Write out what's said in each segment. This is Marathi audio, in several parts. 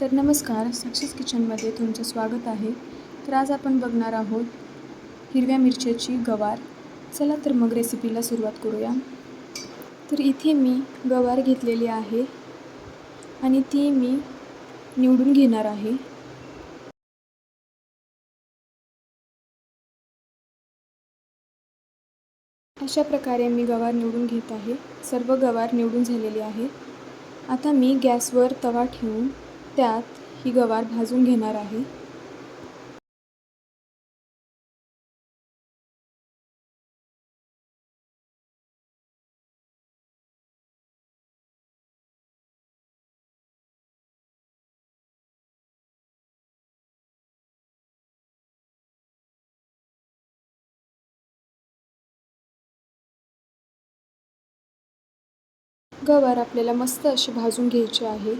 तर नमस्कार सक्सेस किचनमध्ये तुमचं स्वागत आहे. तर आज आपण बघणार आहोत हिरव्या मिरच्याची गवार. चला तर मग रेसिपीला सुरुवात करूया. तर इथे मी गवार घेतलेली आहे आणि ती मी निवडून घेणार आहे. अशा प्रकारे मी गवार निवडून घेत आहे. सर्व गवार निवडून झालेली आहे. आता मी गॅसवर तवा ठेवून त्यात ही गवार भाजून घेणार आहे. गवार आपल्याला मस्त अशी भाजून घ्यायची आहे.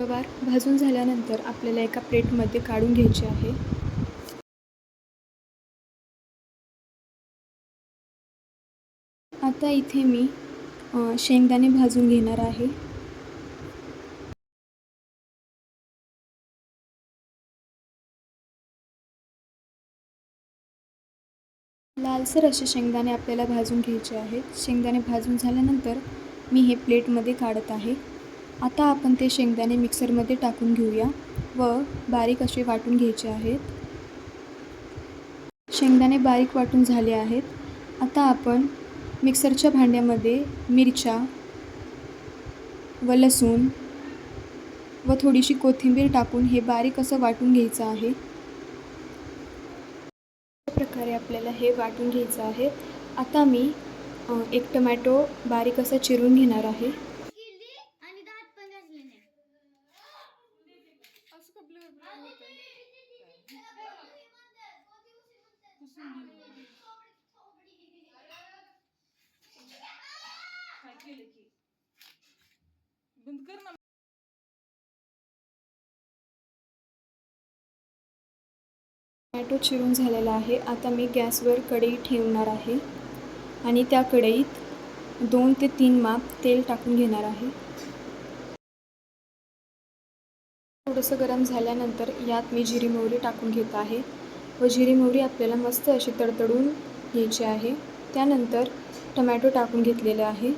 गवार भाजून झाल्यानंतर आपल्याला एका प्लेटमध्ये काढून घ्यायचे आहे. आता इथे मी शेंगदाणे भाजून घेणार आहे. लालसर असे शेंगदाणे आपल्याला भाजून घ्यायचे आहेत. शेंगदाणे भाजून झाल्यानंतर मी हे प्लेटमध्ये काढत आहे. आता आपण ते शेंगदाणे मिक्सरमध्ये टाकून घेऊया व बारीक असे वाटून घ्यायचे आहेत. शेंगदाणे बारीक वाटून झाले आहेत. आता आपण मिक्सरच्या भांड्यामध्ये मिरच्या व लसूण व थोडीशी कोथिंबीर टाकून हे बारीक असं वाटून घ्यायचं आहे. अशा प्रकारे आपल्याला हे वाटून घ्यायचं आहे. आता मी एक टमॅटो बारीक असं चिरून घेणार आहे. टोमॅटो चिरून झालेला आहे. आता मी गॅसवर कढई ठेवणार आहे. आणि त्या कढईत दोन ते तीन माप तेल टाकून घेणार आहे. थोडंसं गरम झाल्यानंतर यात मी जिरी मोहरी टाकून घेत आहे व जिरी मोहरी आपल्याला मस्त अशी तडतडून घ्यायची आहे. त्यानंतर टमॅटो टाकून घेतलेले आहे.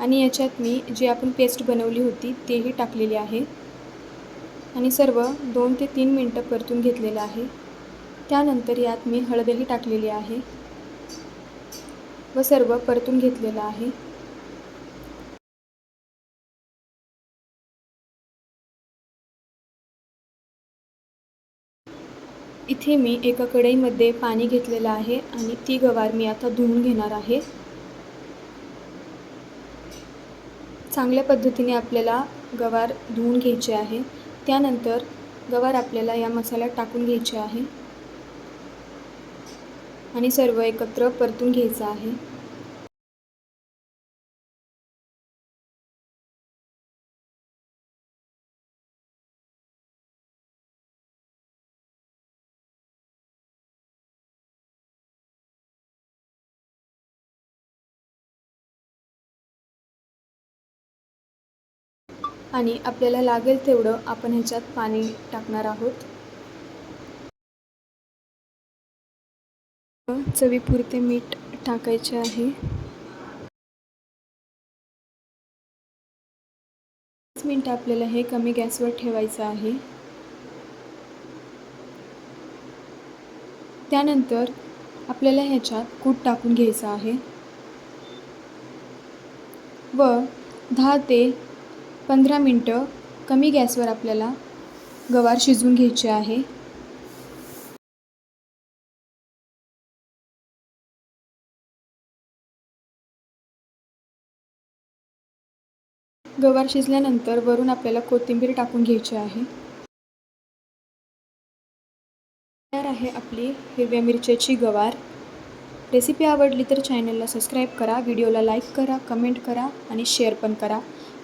आणि याच्यात मी जी आपण पेस्ट बनवली होती तेही टाकलेली आहे. आणि सर्व दोन ते तीन मिनटं परतून घेतलेलं आहे. त्यानंतर यात मी हळदही टाकलेली आहे. व सर्व परतून घेतलेलं आहे. इथे मी एका कढईमध्ये पाणी घेतलेलं आहे आणि ती गवार मी आता धुवून घेणार आहे. चांगल्या पद्धतीने आपल्याला गवार धुवून घ्यायचे आहे. त्यानंतर गवार आपल्याला या मसाल्यात टाकून घ्यायचे आहे. आणि सर्व एकत्र परतून घ्यायचं आहे. आणि आपल्याला लागेल तेवढं आपण ह्याच्यात पाणी टाकणार आहोत. चवीपुरते मीठ टाकायचे आहे. पाच मिनटं आपल्याला हे कमी गॅसवर ठेवायचं आहे. त्यानंतर आपल्याला ह्याच्यात कूट टाकून घ्यायचं आहे. व दहा ते पंधरा मिनटं कमी गॅसवर आपल्याला गवार शिजवून घ्यायचे आहे. गवार शिजल्यानंतर वरून आपल्याला कोथिंबीर टाकून घ्यायची आहे. तयार आहे आपली हिरव्या मिरच्याची गवार. रेसिपी आवडली तर चॅनलला सबस्क्राईब करा व्हिडिओला लाईक करा कमेंट करा आणि शेअर पण करा.